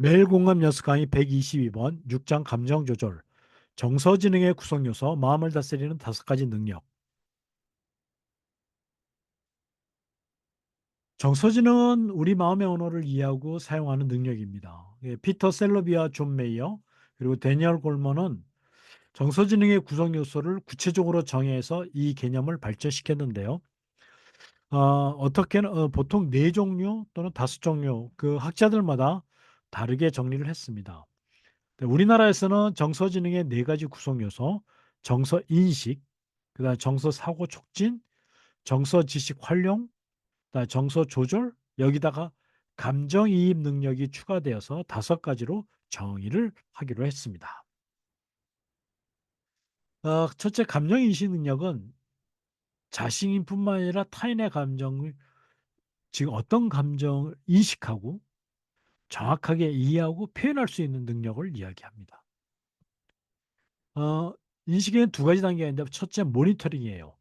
매일 공감 연습 강의 122번 6장 감정 조절 정서지능의 구성 요소 마음을 다스리는 다섯 가지 능력 정서지능은 우리 마음의 언어를 이해하고 사용하는 능력입니다. 예, 피터 셀러비와 존 메이어 그리고 데니얼 골먼은 정서지능의 구성 요소를 구체적으로 정해서 이 개념을 발전시켰는데요. 어, 떻게 어, 보통 네 종류 또는 다섯 종류 그 학자들마다 다르게 정리를 했습니다. 네, 우리나라에서는 정서지능의 네 가지 구성 요소, 정서 인식, 그다음 정서 사고 촉진, 정서 지식 활용, 정서 조절, 여기다가 감정 이입 능력이 추가되어서 다섯 가지로 정의를 하기로 했습니다. 어, 첫째 감정 인식 능력은 자신뿐만 아니라 타인의 감정을 지금 어떤 감정을 인식하고 정확하게 이해하고 표현할 수 있는 능력을 이야기합니다. 어, 인식에는 두 가지 단계가 있는데 첫째 모니터링이에요.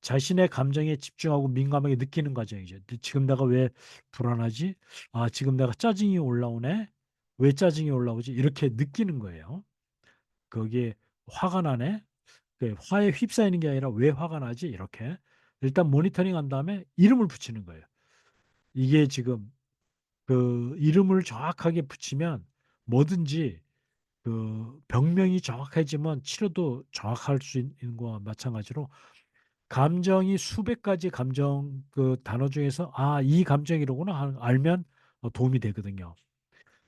자신의 감정에 집중하고 민감하게 느끼는 과정이죠. 지금 내가 왜 불안하지? 아, 지금 내가 짜증이 올라오네? 왜 짜증이 올라오지? 이렇게 느끼는 거예요. 거기에 화가 나네? 그 화에 휩싸이는 게 아니라 왜 화가 나지? 이렇게. 일단 모니터링 한 다음에 이름을 붙이는 거예요. 이게 지금 그 이름을 정확하게 붙이면 뭐든지 그 병명이 정확해지면 치료도 정확할 수 있는 거와 마찬가지로 감정이 수백 가지 감정 그 단어 중에서 '아 이 감정이로구나.' 알면 어 도움이 되거든요.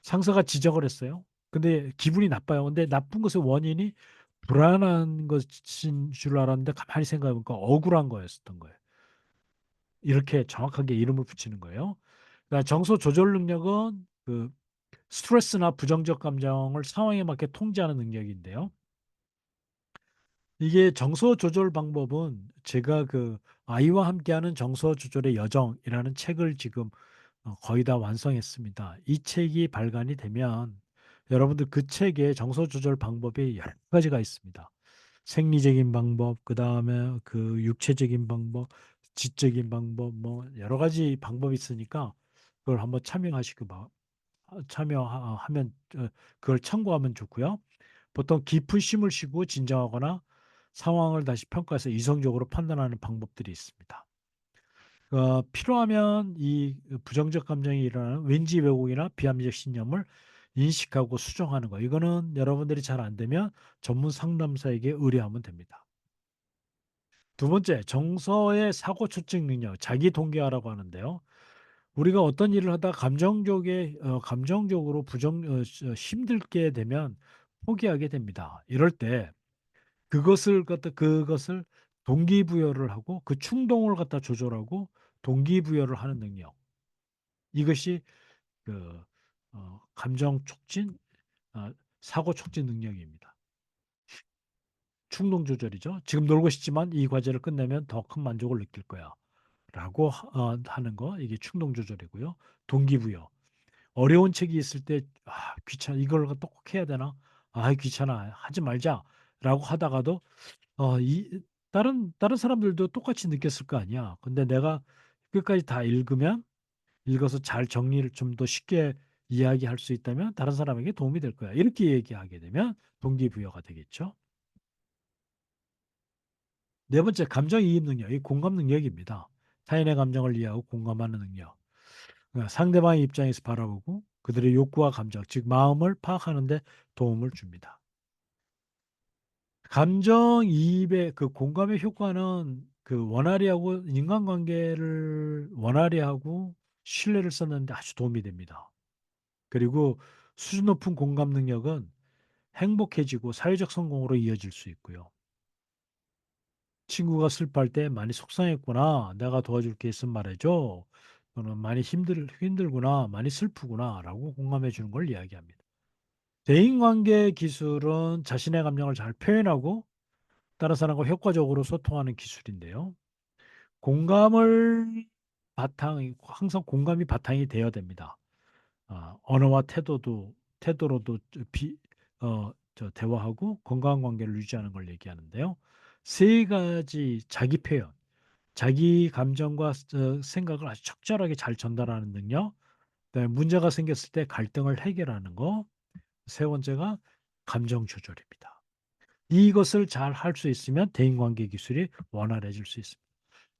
상사가 지적을 했어요. 근데 기분이 나빠요. 근데 나쁜 것의 원인이 불안한 것인 줄 알았는데 가만히 생각해 보니까 억울한 거였었던 거예요. 이렇게 정확하게 이름을 붙이는 거예요. 그러니까 정서 조절 능력은 그 스트레스나 부정적 감정을 상황에 맞게 통제하는 능력인데요. 이게 정서 조절 방법은 제가 그 아이와 함께하는 정서 조절의 여정이라는 책을 지금 어 거의 다 완성했습니다. 이 책이 발간이 되면 여러분들 그 책에 정서 조절 방법이 여러 가지가 있습니다. 생리적인 방법, 그 다음에 그 육체적인 방법, 지적인 방법 뭐 여러 가지 방법이 있으니까 그걸 한번 참여하시고 막아 참여하면 어 그걸 참고하면 좋고요. 보통 깊은 쉼을 쉬고 진정하거나 상황을 다시 평가해서 이성적으로 판단하는 방법들이 있습니다. 어 필요하면 이 부정적 감정이 일어나는 왠지 왜곡이나 비합리적 신념을 인식하고 수정하는 거. 이거는 여러분들이 잘 안 되면 전문 상담사에게 의뢰하면 됩니다. 두 번째, 정서의 사고 추측 능력, 자기 동기화라고 하는데요. 우리가 어떤 일을 하다 감정적에 어 감정적으로 부정 어 힘들게 되면 포기하게 됩니다. 이럴 때 그것을 갖다 그것을 동기부여를 하고 그 충동을 갖다 조절하고 동기부여를 하는 능력. 이것이 그 어 감정 촉진 어 사고 촉진 능력입니다. 충동 조절이죠. '지금 놀고 싶지만 이 과제를 끝내면 더 큰 만족을 느낄 거야.' 라고 하어 하는 거 이게 충동 조절이고요. 동기부여. 어려운 책이 있을 때 '아 귀찮아. 이걸 또 꼭 해야 되나? 아이 귀찮아. 하지 말자.'라고 하다가도 어 이 다른 다른 사람들도 똑같이 느꼈을 거 아니야. 근데 내가 끝까지 다 읽으면 읽어서 잘 정리를 좀 더 쉽게 이야기할 수 있다면 '다른 사람에게 도움이 될 거야.' 이렇게 얘기하게 되면 동기부여가 되겠죠. 네 번째 감정이입 능력. 이 공감 능력입니다. 타인의 감정을 이해하고 공감하는 능력. 그러니까 상대방의 입장에서 바라보고 그들의 욕구와 감정 즉 마음을 파악하는 데 도움을 줍니다. 감정이입의 그 공감의 효과는 그 원활히하고 인간관계를 원활히하고 신뢰를 쌓는 데 아주 도움이 됩니다. 그리고 수준 높은 공감 능력은 행복해지고 사회적 성공으로 이어질 수 있고요. 친구가 슬퍼할 때 "많이 속상했구나. 내가 도와줄 게 있으면 말해 줘." 또는 "많이 힘들 힘들구나. 많이 슬프구나."라고 공감해 주는 걸 이야기합니다. 대인관계 기술은 자신의 감정을 잘 표현하고 다른 사람과 효과적으로 소통하는 기술인데요. 공감을 바탕이 항상 공감이 바탕이 되어야 됩니다. 아 언어와 태도도 태도로도 저비어 저 대화하고 건강한 관계를 유지하는 걸 얘기하는데요. 세 가지 자기 표현, 자기 감정과 어 생각을 아주 적절하게 잘 전달하는 능력, 그다음에 문제가 생겼을 때 갈등을 해결하는 거. 세 번째가 감정 조절입니다. 이것을 잘 할 수 있으면 대인관계 기술이 원활해질 수 있습니다.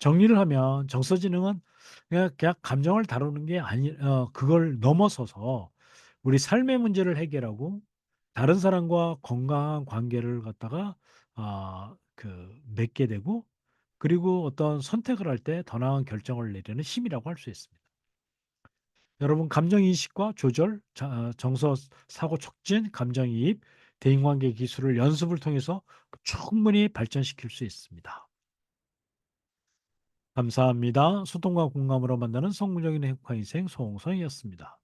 정리를 하면 정서지능은 그냥, 그냥 감정을 다루는 게 아니, 어, 그걸 넘어서서 우리 삶의 문제를 해결하고 다른 사람과 건강한 관계를 갖다가 아, 그 맺게 되고 그리고 어떤 선택을 할 때 더 나은 결정을 내리는 힘이라고 할 수 있습니다. 여러분 감정 인식과 조절, 자, 어, 정서 사고 촉진, 감정이입, 대인관계 기술을 연습을 통해서 충분히 발전시킬 수 있습니다. 감사합니다. 소통과 공감으로 만드는 성공적인 행복한 인생 송성이었습니다.